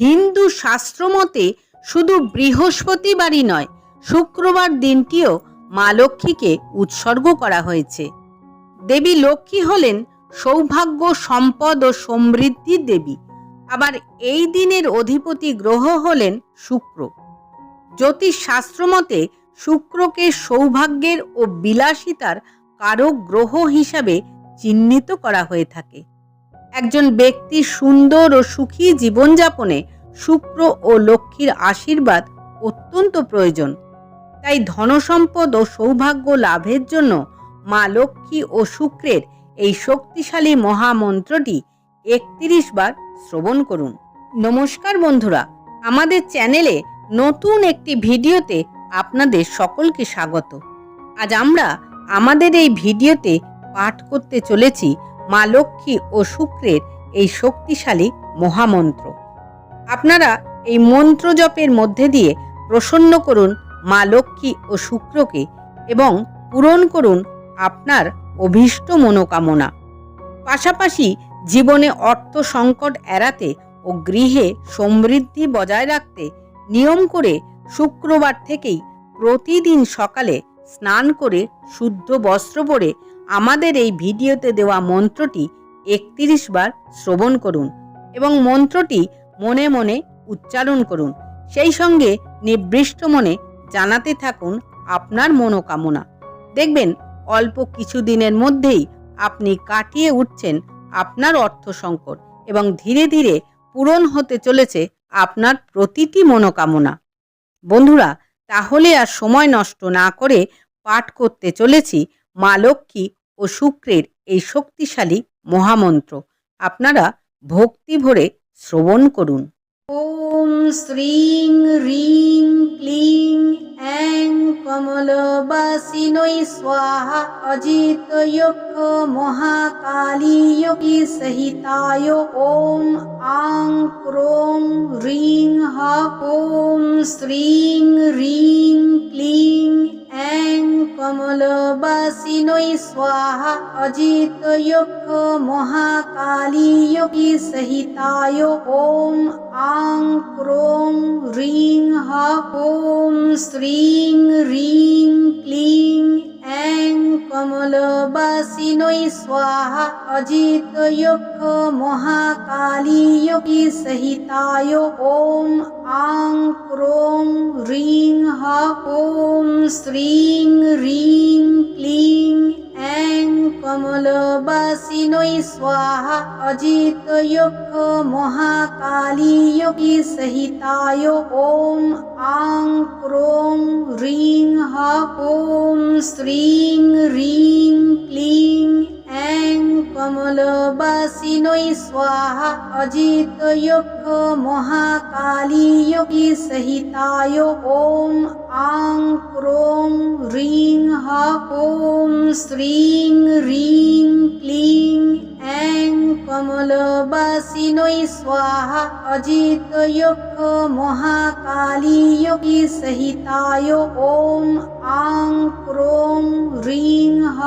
হিন্দু শাস্ত্রমতে শুধু বৃহস্পতিবারই নয়, শুক্রবার দিনটিও মা লক্ষ্মীকে উৎসর্গ করা হয়েছে। দেবী লক্ষ্মী হলেন সৌভাগ্য, সম্পদ ও সমৃদ্ধির দেবী। আবার এই দিনের অধিপতি গ্রহ হলেন শুক্র। জ্যোতিষ শাস্ত্রমতে শুক্রকে সৌভাগ্যের ও বিলাসিতার কারক গ্রহ হিসাবে চিহ্নিত করা হয়ে থাকে। একজন ব্যক্তি সুন্দর ও সুখী জীবনযাপনে শুক্র ও লক্ষ্মীর আশীর্বাদ অত্যন্ত প্রয়োজন। তাই ধনসম্পদ ও সৌভাগ্য লাভের জন্য মা লক্ষ্মী ও শুক্রের এই শক্তিশালী মহামন্ত্রটি একত্রিশ বার শ্রবণ করুন। নমস্কার বন্ধুরা, আমাদের চ্যানেলে নতুন একটি ভিডিওতে আপনাদের সকলকে স্বাগত। আজ আমরা আমাদের এই ভিডিওতে পাঠ করতে চলেছি মা লক্ষ্মী ও শুক্রের এই শক্তিশালী মহামন্ত্র। আপনারা এই মন্ত্র জপের মধ্যে দিয়ে প্রসন্ন করুন মা লক্ষ্মী ও শুক্রকে এবং পূরণ করুন আপনার অভীষ্ট মনোকামনা। পাশাপাশি জীবনে অর্থ সংকট এড়াতে ও গৃহে সমৃদ্ধি বজায় রাখতে নিয়ম করে শুক্রবার থেকেই প্রতিদিন সকালে স্নান করে শুদ্ধ বস্ত্র পরে আমাদের এই ভিডিওতে দেওয়া মন্ত্রটি একত্রিশ বার শ্রবণ করুন এবং মন্ত্রটি মনে মনে উচ্চারণ করুন। সেই সঙ্গে নিবৃষ্ট মনে জানাতে থাকুন আপনার মনোকামনা। দেখবেন, অল্প কিছু দিনের মধ্যেই আপনি কাটিয়ে উঠছেন আপনার অর্থ সংকট এবং ধীরে ধীরে পূরণ হতে চলেছে আপনার প্রতিটি মনোকামনা। বন্ধুরা, তাহলে আর সময় নষ্ট না করে পাঠ করতে চলেছি মা লক্ষ্মী ও শুক্রের এই শক্তিশালী মহামন্ত্র। আপনারা ভক্তি ভরে শ্রবণ করুন। ওম শ্রীং রিং ক্লিং অ্যাং কমলবাসিনৈ স্বাহা অজিত যক্ষ মহাকালী যোগী সহিতায় ওম আং ক্রোং রিং হ। ওম শ্রীং রিং ক্লিং मलवासिनो स्वाहा अजितयुक्महाकालीयुक्तिसहिताय ॐ आं क्रों ह्रीं ह ॐ श्रीं ह्रीं क्लीं। कमलवासिनै स्वाहा अजितयोः सहिताय ॐ आं क्रों ह्रीं ह्रीं क्लीं ऐं कमलवासिनै स्वाहा अजितयोः महाकालीयोगिसहिताय ॐ आं क्रों ह्रीं ह्रीं क्लीं অ্যাং কমলবাসিনৈ স্বাহা অজিত যক্ষ মহাকালী যোগী সহিতায়। ওম আং ক্রোং রিং হ ওম শ্রীং রিং ক্লিং। অ্যাং কমলবাসিনৈ স্বাহা অজিত যক্ষ মহাকালী যোগী সহিতায়। ওম আং ক্রোং রিং হ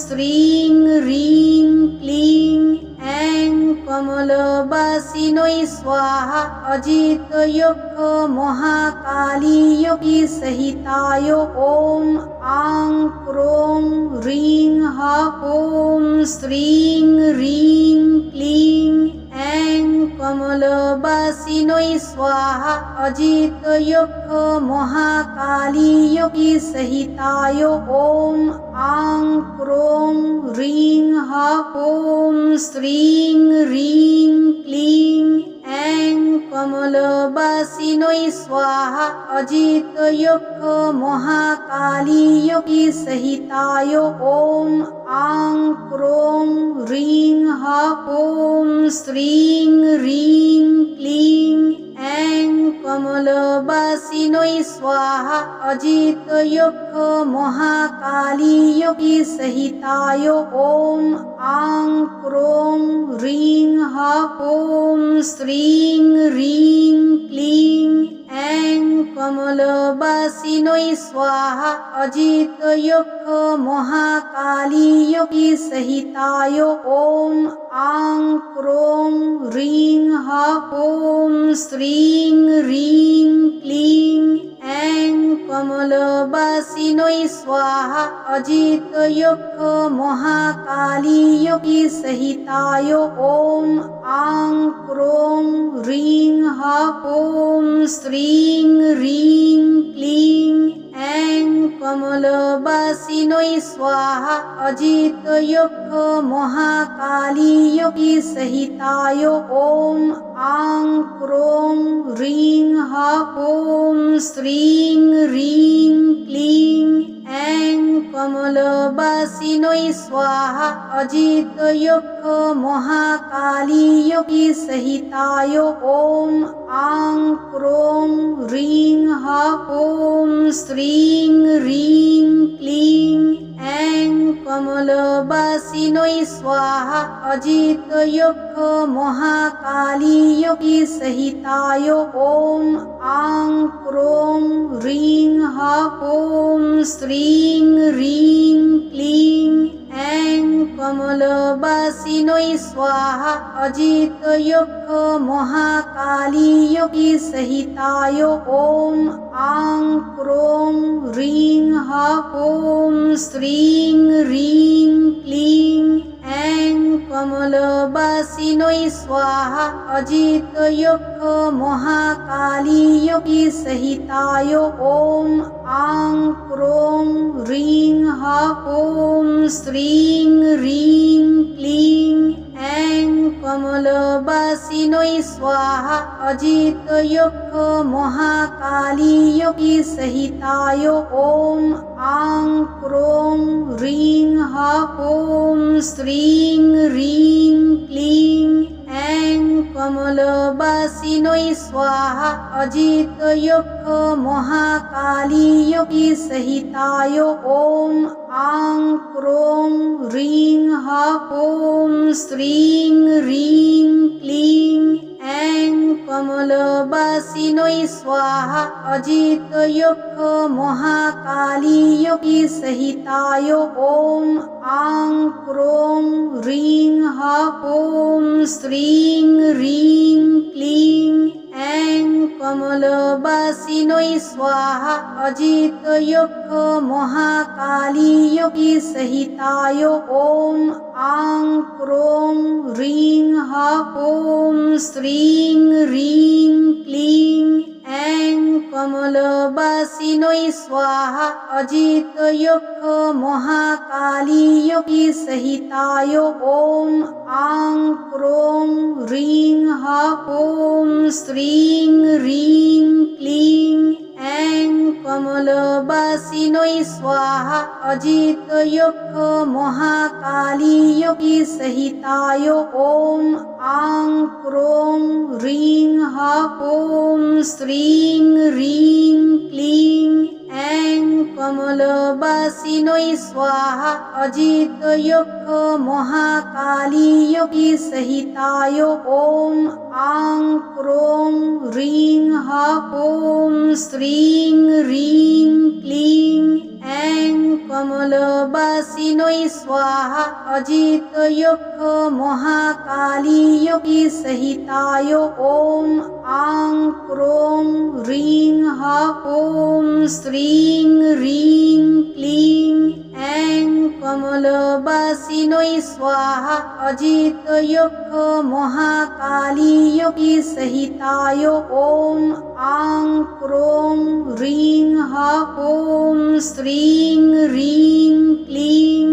শ্রীং রিং ক্লিং অ্যাং কমলবাসিনৈ স্বাহা অজিত যক্ষ মহাকালী যোগী সহিতায় ওম आं क्रों ह्रीं हा ॐ श्रीं ह्रीं क्लीं ऐं कमलवासिनै स्वाहा अजितयोः महाकालीयोगिसहिताय ॐ आं क्रों ह्रीं हा ॐ श्रीं ह्रीं क्लीं शिवासिनोई स्वाहा अजितयोः महाकालीयोगी सहितायो ॐ आं क्रों ह्रीं ह्रीं क्लीं অ্যাং কমলবাসিনৈ স্বাহা অজিত যক্ষ মহাকালী যোগী সহিতায়। ওম আং ক্রোং রিং হ, ওম শ্রীং রিং ক্লিং ऐं कमलवासिनो स्वाहा अजितयुक् महाकालीयोगीसहिताय ॐ आं क्रों ह्रीं हा ॐ श्रीं ह्रीं क्लीं ऐं कमलवासिनो स्वाहा अजितयुक् महाकालीयोगीसहिताय ॐ आं ह्रीं ह ॐ श्रीं ह्रीं क्लीं কমলবাসিনৈ স্বাহা অজিতয়ক্ষ মহাকালীয়কি সহিতায়? ওম আং ক্রোং হ্রিং হ, ওম শ্রীং হ্রিং ক্লিং অ্যাং কমলবাসিনৈ স্বাহা অজিতয়ক্ষ মহাকালীয়কি সহিতায়? ওম আং ক্রোং হ্রিং হ শ্রীং হ্রিং ক্লিং ক্লিং অ্যাং কমলবাসিনৈ স্বাহা অজিতয়ক্ষ মহাকালীয়কি সহিতায় ওম আং ক্রোং রিং হ ওম শ্রীং রিং ক্লিং ऐं कमलवासिनै स्वाहा अजितयक्ष महाकालीयकी सहिताय ॐ आं क्रों ह्रीं ह ॐ श्रीं ह्रीं क्लीं ऐं कमलवासिनै स्वाहा अजितयक्ष महाकालीयकी सहिताय ॐ आं क्रों ह्रीं ह ह्रीं क्लीं ऐं कमलवासिनै स्वाहा अजितयक्ष महाकालीयकी सहिताय ॐ आं क्रों ह्रीं ह ॐ श्रीं ह्रीं क्लीं ऐं कमलवासिनै स्वाहा अजितयक्ष महाकालीयकी सहिताय ॐ आं क्रों ह्रीं ह ह्रीं क्लीं ऐं कमलवासिनै स्वाहा अजितयक्ष महाकालीयकी सहिताय ॐ आं क्रों ह्रीं ह ॐ श्रीं ह्रीं क्लीं ভালোবাসি নই স্বাহা অজিত মহাকালীয়োগী সহিতায় ওম আং ক্রোং ह्रीं ह ॐ श्रीं ह्रीं क्लीं ऐं कमलवासिनै स्वाहा अजितयक्ष महाकालीयकी सहिताय ॐ आं क्रों ह्रीं ह ॐ श्रीं ह्रीं क्लीं ऐं कमलवासिनै स्वाहा अजितयक्ष महाकालीयकी सहिताय ॐ आं क्रों ह्रीं ह ॐ श्रीं ह्रीं क्लीं ऐं कमलवासिनै स्वाहा अजितयक्ष महाकालीयकी सहिताय ॐ আং ক্রোং রিং হ ওম শ্রীং রিং ক্লিং অ্যাং কমলবাসিনৈ স্বাহা অজিতয়ক্ষ মহাকালীয়কি সহিতায় ওম আং ক্রোং রিং হ ওম শ্রীং রিং ক্লিং অ্যাং কমলবাসিনৈ স্বাহা অজিতয়ক্ষ মহাকালী सहिताय ॐ आं क्रों ह्रीं ह ॐ श्रीं ह्रीं क्लीं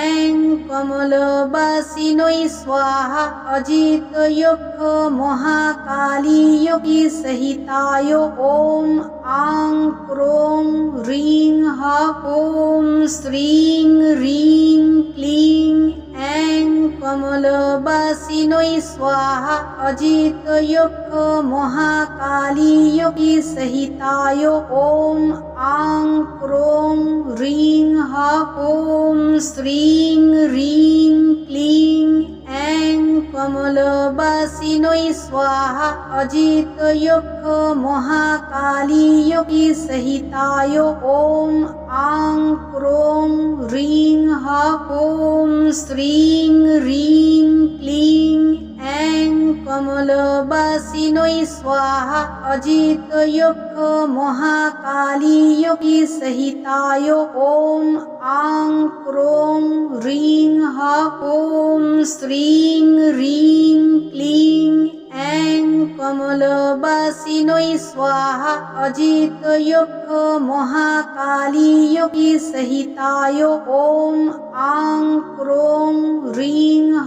ऐं कमलवासिनै स्वाहा अजितयक्ष महाकालीयकी सहिताय ॐ आं क्रों ह्रीं ह ॐ श्रीं ह्रीं क्लीं ऐं कमलवासिनै स्वाहा अजितयक्ष महाकालीयकी सहिताय ॐ आं क्रों ह्रीं ह ॐ श्रीं ह्रीं क्लीं ऐं कमलवासिनै स्वाहा अजितयक्ष महाकाली योगी सहिताय ॐ आं क्रों ह्रीं ह ॐ श्रीं ह्रीं क्लीं ऐं कमलवासिनै स्वाहा अजितयक्ष महाकाली योगी सहिताय ॐ आं क्रों ह्रीं ह ॐ श्रीं ह्रीं क्लीं ऐं कमलवासिनै स्वाहा अजितयक्ष महाकाली योगी सहिताय ॐ आं क्रों ह्रीं